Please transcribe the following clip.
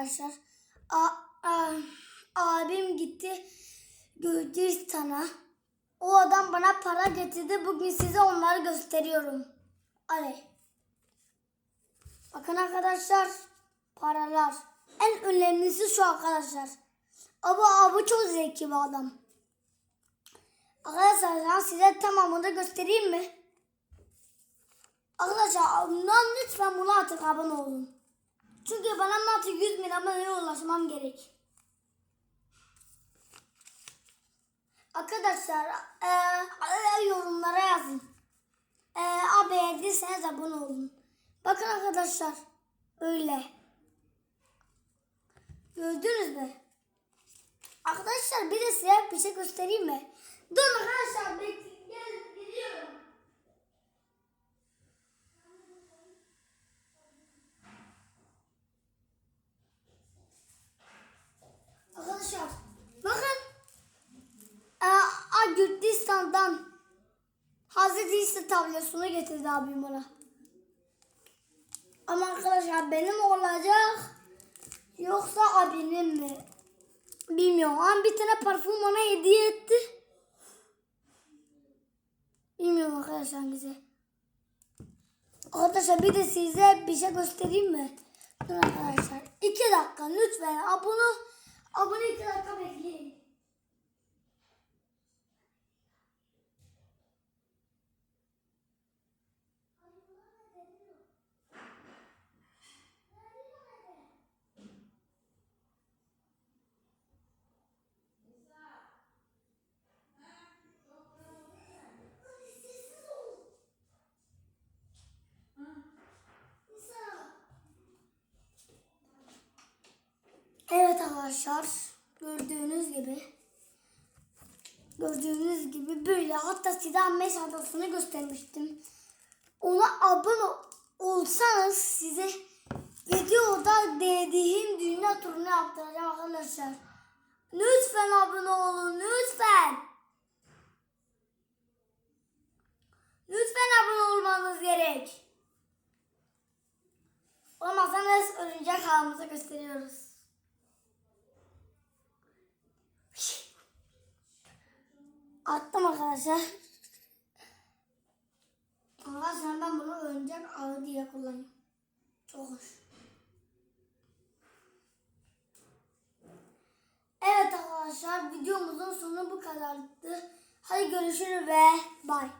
arkadaşlar. A, a- abim gitti Gürcistan'a. O adam bana para getirdi. Bugün size onları gösteriyorum. Hadi. Bakın arkadaşlar. Paralar. En önemlisi şu arkadaşlar. Ama abi çok zeki bir adam. Arkadaşlar size tamamını göstereyim mi? Arkadaşlar bundan lütfen buna artık abone olun. Çünkü bana artık 100 bin aboneye ulaşmam gerek. Arkadaşlar eee, yorumlara yazın. Abi beğendiyseniz abone olun. Bakın arkadaşlar. Öyle. Gördünüz mü? Arkadaşlar bir de size bir şey göstereyim mi? Dur arkadaşlar bekleyin. Gel, geliyorum. Arkadaşlar bakın. Ee, Gürcistan'dan Hazreti İsa tablosunu getirdi abim bana. Ama arkadaşlar benim olacak yoksa abinin mi? Bilmiyorum ama bir tane parfüm bana hediye etti. Bilmiyorum arkadaşlar bize. Arkadaşlar bir de size bir şey göstereyim mi? Dur arkadaşlar. iki dakika lütfen abone abone iki dakika bekleyin. Evet arkadaşlar gördüğünüz gibi gördüğünüz gibi böyle hatta size Ameş adasını göstermiştim. Ona abone olsanız size videoda dediğim dünya turunu yaptıracağım arkadaşlar. Lütfen abone olun lütfen. Lütfen abone olmanız gerek. Olmazsanız örümcek ağımızı gösteriyoruz. Attım arkadaşlar. Arkadaşlar ben bunu oyuncak ağı diye kullanıyorum. Çok hoş. Evet arkadaşlar videomuzun sonu bu kadardı. Hadi görüşürüz ve bye.